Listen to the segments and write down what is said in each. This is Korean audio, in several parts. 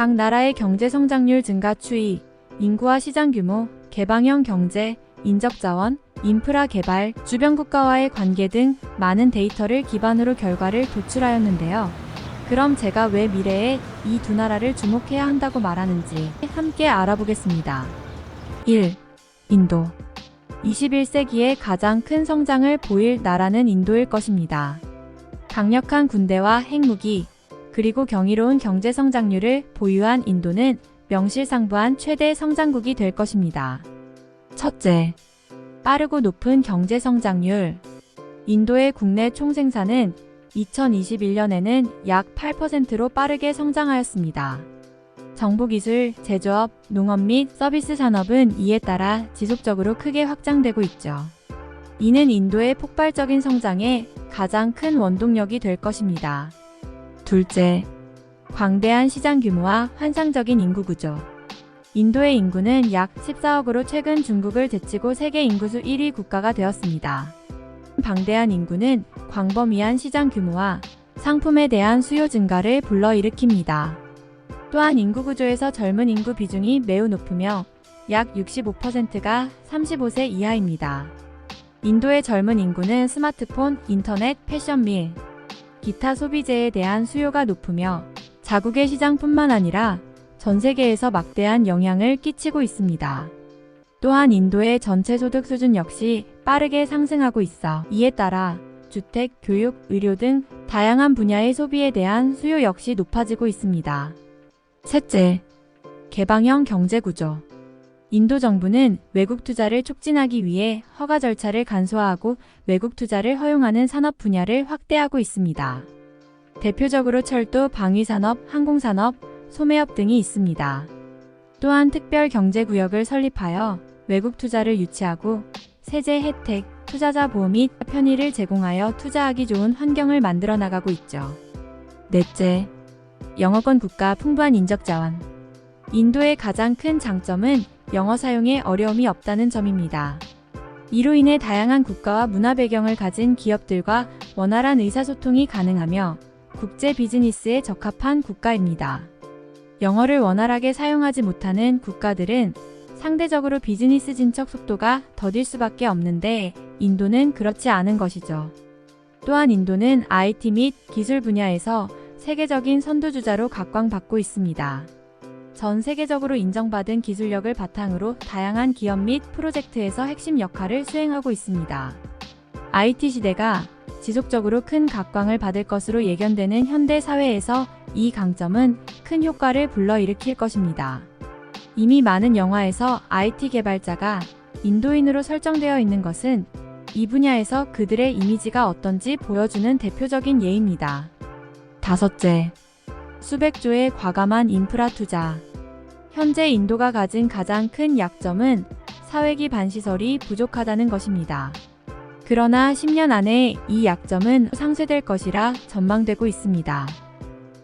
각 나라의 경제 성장률 증가 추이, 인구와 시장 규모, 개방형 경제, 인적 자원, 인프라 개발, 주변 국가와의 관계 등 많은 데이터를 기반으로 결과를 도출하였는데요. 그럼 제가 왜 미래에 이 두 나라를 주목해야 한다고 말하는지 함께 알아보겠습니다. 1. 인도. 21세기에 가장 큰 성장을 보일 나라는 인도일 것입니다. 강력한 군대와 핵무기, 그리고 경이로운 경제 성장률을 보유한 인도는 명실상부한 최대 성장국이 될 것입니다. 첫째, 빠르고 높은 경제 성장률. 인도의 국내 총생산은 2021년에는 약 8%로 빠르게 성장하였습니다. 정보기술, 제조업, 농업 및 서비스 산업은 이에 따라 지속적으로 크게 확장되고 있죠. 이는 인도의 폭발적인 성장에 가장 큰 원동력이 될 것입니다. 둘째, 광대한 시장 규모와 환상적인 인구 구조. 인도의 인구는 약 14억으로 최근 중국을 제치고 세계 인구수 1위 국가가 되었습니다. 방대한 인구는 광범위한 시장 규모와 상품에 대한 수요 증가를 불러일으킵니다. 또한 인구 구조에서 젊은 인구 비중이 매우 높으며 약 65%가 35세 이하입니다. 인도의 젊은 인구는 스마트폰, 인터넷, 패션 및 기타 소비재에 대한 수요가 높으며 자국의 시장뿐만 아니라 전 세계에서 막대한 영향을 끼치고 있습니다. 또한 인도의 전체 소득 수준 역시 빠르게 상승하고 있어 이에 따라 주택, 교육, 의료 등 다양한 분야의 소비에 대한 수요 역시 높아지고 있습니다. 셋째, 개방형 경제 구조. 인도 정부는 외국 투자를 촉진하기 위해 허가 절차를 간소화하고 외국 투자를 허용하는 산업 분야를 확대하고 있습니다. 대표적으로 철도, 방위산업, 항공산업, 소매업 등이 있습니다. 또한 특별 경제구역을 설립하여 외국 투자를 유치하고 세제 혜택, 투자자 보호 및 편의를 제공하여 투자하기 좋은 환경을 만들어 나가고 있죠. 넷째, 영어권 국가 풍부한 인적 자원. 인도의 가장 큰 장점은 영어 사용에 어려움이 없다는 점입니다. 이로 인해 다양한 국가와 문화 배경을 가진 기업들과 원활한 의사소통이 가능하며 국제 비즈니스에 적합한 국가입니다. 영어를 원활하게 사용하지 못하는 국가들은 상대적으로 비즈니스 진척 속도가 더딜 수밖에 없는데 인도는 그렇지 않은 것이죠. 또한 인도는 IT 및 기술 분야에서 세계적인 선두주자로 각광받고 있습니다. 전 세계적으로 인정받은 기술력을 바탕으로 다양한 기업 및 프로젝트에서 핵심 역할을 수행하고 있습니다. IT 시대가 지속적으로 큰 각광을 받을 것으로 예견되는 현대 사회에서 이 강점은 큰 효과를 불러일으킬 것입니다. 이미 많은 영화에서 IT 개발자가 인도인으로 설정되어 있는 것은 이 분야에서 그들의 이미지가 어떤지 보여주는 대표적인 예입니다. 다섯째, 수백조의 과감한 인프라 투자. 현재 인도가 가진 가장 큰 약점은 사회 기 반 시설이 부족하다는 것입니다. 그러나 10년 안에 이 약점은 상쇄될 것이라 전망되고 있습니다.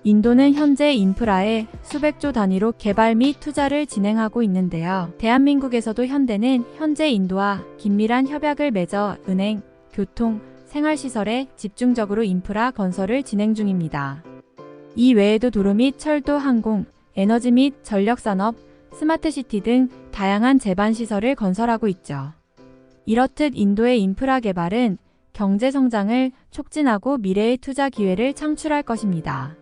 인도는 현재 인프라에 수백조 단위로 개발 및 투자를 진행하고 있는데요. 대한민국에서도 현대는 현재 인도와 긴밀한 협약을 맺어 은행, 교통, 생활시설에 집중적으로 인프라 건설을 진행 중입니다. 이 외에도 도로 및 철도, 항공, 에너지 및 전력산업, 스마트시티 등 다양한 제반시설을 건설하고 있죠. 이렇듯 인도의 인프라 개발은 경제 성장을 촉진하고 미래의 투자 기회를 창출할 것입니다.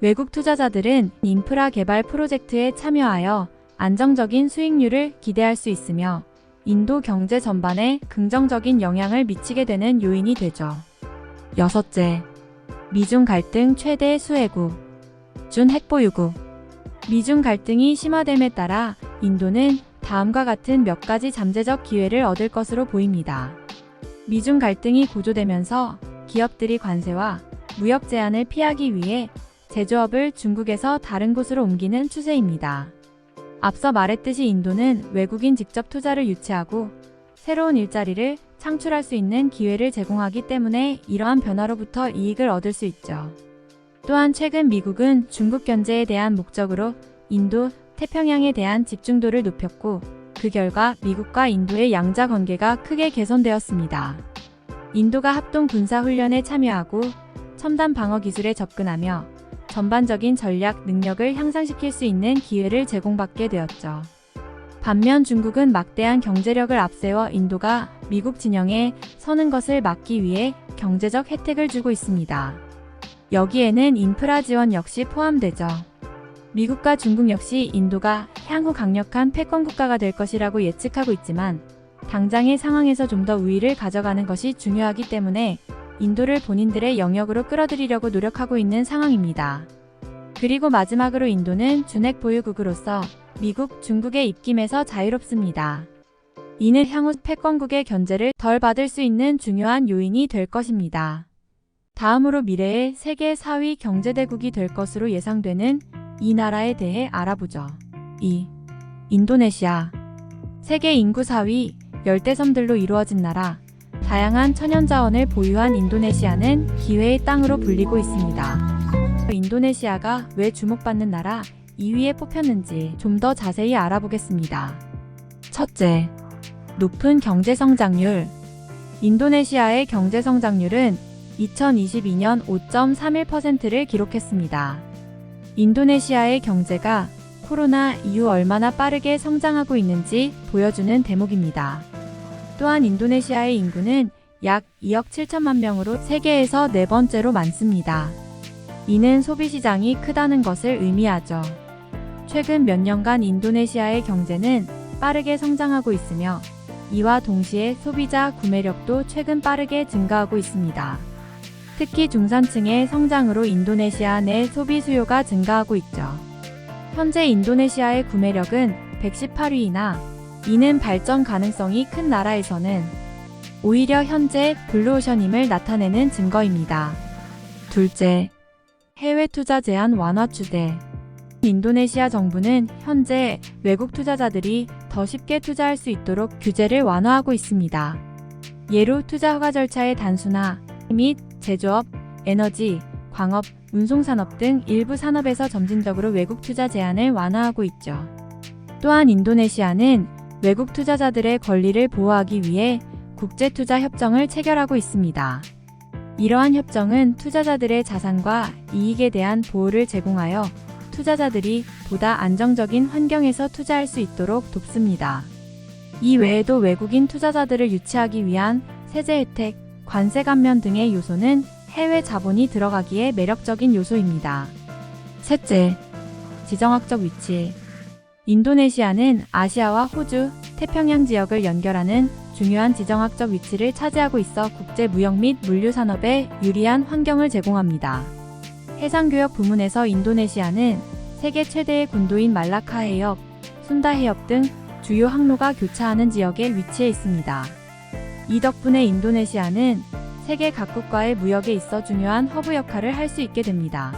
외국 투자자들은 인프라 개발 프로젝트에 참여하여 안정적인 수익률을 기대할 수 있으며 인도 경제 전반에 긍정적인 영향을 미치게 되는 요인이 되죠. 여섯째, 미중 갈등 최대 수혜국. 준 핵보유국. 미중 갈등이 심화됨에 따라 인도는 다음과 같은 몇 가지 잠재적 기회를 얻을 것으로 보입니다. 미중 갈등이 고조되면서 기업들이 관세와 무역 제한을 피하기 위해 제조업을 중국에서 다른 곳으로 옮기는 추세입니다. 앞서 말했듯이 인도는 외국인 직접 투자를 유치하고 새로운 일자리를 창출할 수 있는 기회를 제공하기 때문에 이러한 변화로부터 이익을 얻을 수 있죠. 또한 최근 미국은 중국 견제에 대한 목적으로 인도, 태평양에 대한 집중도를 높였고 그 결과 미국과 인도의 양자 관계가 크게 개선되었습니다. 인도가 합동 군사 훈련에 참여하고 첨단 방어 기술에 접근하며 전반적인 전략 능력을 향상시킬 수 있는 기회를 제공받게 되었죠. 반면 중국은 막대한 경제력을 앞세워 인도가 미국 진영에 서는 것을 막기 위해 경제적 혜택을 주고 있습니다. 여기에는 인프라 지원 역시 포함되죠. 미국과 중국 역시 인도가 향후 강력한 패권 국가가 될 것이라고 예측하고 있지만 당장의 상황에서 좀 더 우위를 가져가는 것이 중요하기 때문에 인도를 본인들의 영역으로 끌어들이려고 노력하고 있는 상황입니다. 그리고 마지막으로 인도는 준핵 보유국으로서 미국, 중국의 입김에서 자유롭습니다. 이는 향후 패권국의 견제를 덜 받을 수 있는 중요한 요인이 될 것입니다. 다음으로 미래의 세계 4위 경제대국이 될 것으로 예상되는 이 나라에 대해 알아보죠. 2. 인도네시아. 세계 인구 4위, 열대섬들로 이루어진 나라, 다양한 천연자원을 보유한 인도네시아는 기회의 땅으로 불리고 있습니다. 인도네시아가 왜 주목받는 나라 2위에 뽑혔는지 좀 더 자세히 알아보겠습니다. 첫째, 높은 경제 성장률. 인도네시아의 경제 성장률은 2022년 5.31%를 기록했습니다. 인도네시아의 경제가 코로나 이후 얼마나 빠르게 성장하고 있는지 보여주는 대목입니다. 또한 인도네시아의 인구는 약 2억 7천만 명으로 세계에서 네 번째로 많습니다. 이는 소비 시장이 크다는 것을 의미하죠. 최근 몇 년간 인도네시아의 경제는 빠르게 성장하고 있으며 이와 동시에 소비자 구매력도 최근 빠르게 증가하고 있습니다. 특히 중산층의 성장으로 인도네시아 내 소비 수요가 증가하고 있죠. 현재 인도네시아의 구매력은 118위이나 이는 발전 가능성이 큰 나라에서는 오히려 현재 블루오션임을 나타내는 증거입니다. 둘째, 해외 투자 제한 완화 추대. 인도네시아 정부는 현재 외국 투자자들이 더 쉽게 투자할 수 있도록 규제를 완화하고 있습니다. 예로 투자 허가 절차의 단순화 및 제조업, 에너지, 광업, 운송산업 등 일부 산업에서 점진적으로 외국 투자 제한을 완화하고 있죠. 또한 인도네시아는 외국 투자자들의 권리를 보호하기 위해 국제투자 협정을 체결하고 있습니다. 이러한 협정은 투자자들의 자산과 이익에 대한 보호를 제공하여 투자자들이 보다 안정적인 환경에서 투자할 수 있도록 돕습니다. 이 외에도 외국인 투자자들을 유치하기 위한 세제 혜택, 관세 감면 등의 요소는 해외 자본이 들어가기에 매력적인 요소입니다. 셋째, 지정학적 위치. 인도네시아는 아시아와 호주, 태평양 지역을 연결하는 중요한 지정학적 위치를 차지하고 있어 국제 무역 및 물류 산업에 유리한 환경을 제공합니다. 해상교역 부문에서 인도네시아는 세계 최대의 군도인 말라카 해협, 순다 해협 등 주요 항로가 교차하는 지역에 위치해 있습니다. 이 덕분에 인도네시아는 세계 각국과의 무역에 있어 중요한 허브 역할을 할 수 있게 됩니다.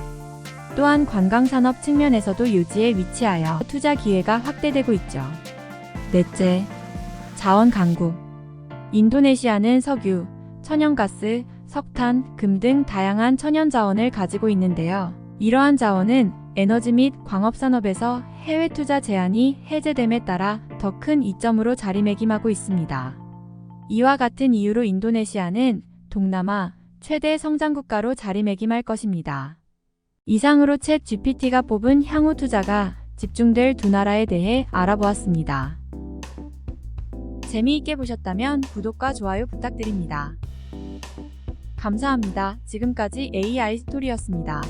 또한 관광산업 측면에서도 요지에 위치하여 투자 기회가 확대되고 있죠. 넷째, 자원 강국. 인도네시아는 석유, 천연가스, 석탄, 금 등 다양한 천연 자원을 가지고 있는데요. 이러한 자원은 에너지 및 광업산업에서 해외 투자 제한이 해제됨에 따라 더 큰 이점으로 자리매김하고 있습니다. 이와 같은 이유로 인도네시아는 동남아 최대 성장국가로 자리매김할 것입니다. 이상으로 챗 GPT가 뽑은 향후 투자가 집중될 두 나라에 대해 알아보았습니다. 재미있게 보셨다면 구독과 좋아요 부탁드립니다. 감사합니다. 지금까지 AI 스토리였습니다.